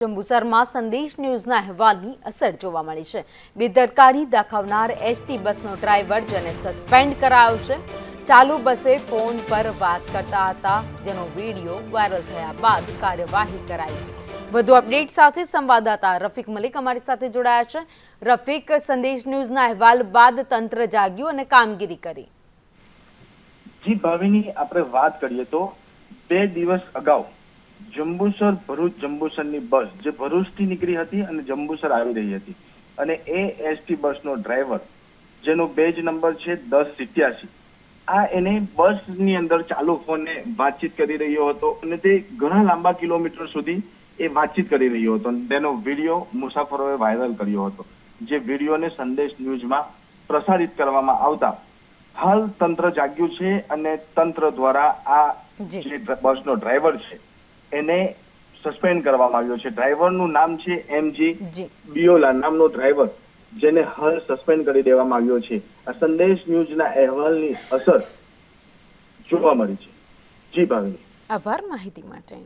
જંબુસરમાં સંદેશ ન્યૂઝના અહેવાલની અસર જોવા મળી છે. બેદરકારી દાખવનાર એસટી બસનો ડ્રાઈવર જેને સસ્પેન્ડ કરાયો છે. ચાલુ બસે ફોન પર વાત કરતા હતા, જેનો વીડિયો વાયરલ થયા બાદ કાર્યવાહી કરાઈ વધુ અપડેટ સાથે સંવાદદાતા રફીક મલિક અમારી સાથે જોડાયા છે. રફીક, સંદેશ ન્યૂઝના અહેવાલ બાદ તંત્ર જાગ્યું અને કામગીરી કરી. જી, ભાવિની, આપણે વાત કરીએ તો બે દિવસ અગાઉ જંબુસર ભરૂચ જંબુસરની બસ જે ભરૂચથી નીકળી હતી અને જંબુસર આવી રહી હતી. અને એ એસટી બસનો ડ્રાઈવર જેનો બેજ નંબર છે દસ સિત્યાસી. આ એને બસની અંદર ચાલુ ફોને વાતચીત કરી રહ્યો હતો અને તે ઘણા લાંબા કિલોમીટર સુધી એ વાતચીત કરી રહ્યો હતો. તેનો વીડિયો મુસાફરોએ વાયરલ કર્યો હતો જે વિડીયોને સંદેશ ન્યૂઝમાં પ્રસારિત કરવામાં આવતા. હાલ તંત્ર જાગ્યું છે અને તંત્ર દ્વારા આ જે. બસનો ડ્રાઈવર છે એને સસ્પેન્ડ કરવામાં આવ્યો છે. ડ્રાઈવરનું નામ છે એમજી બિયોલા નામનો ડ્રાઈવર જેને હાલ સસ્પેન્ડ કરી દેવામાં આવ્યો છે. આ સંદેશ ન્યૂઝના અહેવાલની અસર જોવા મળી છે. જી ભાવિની. આભાર માહિતી માટે.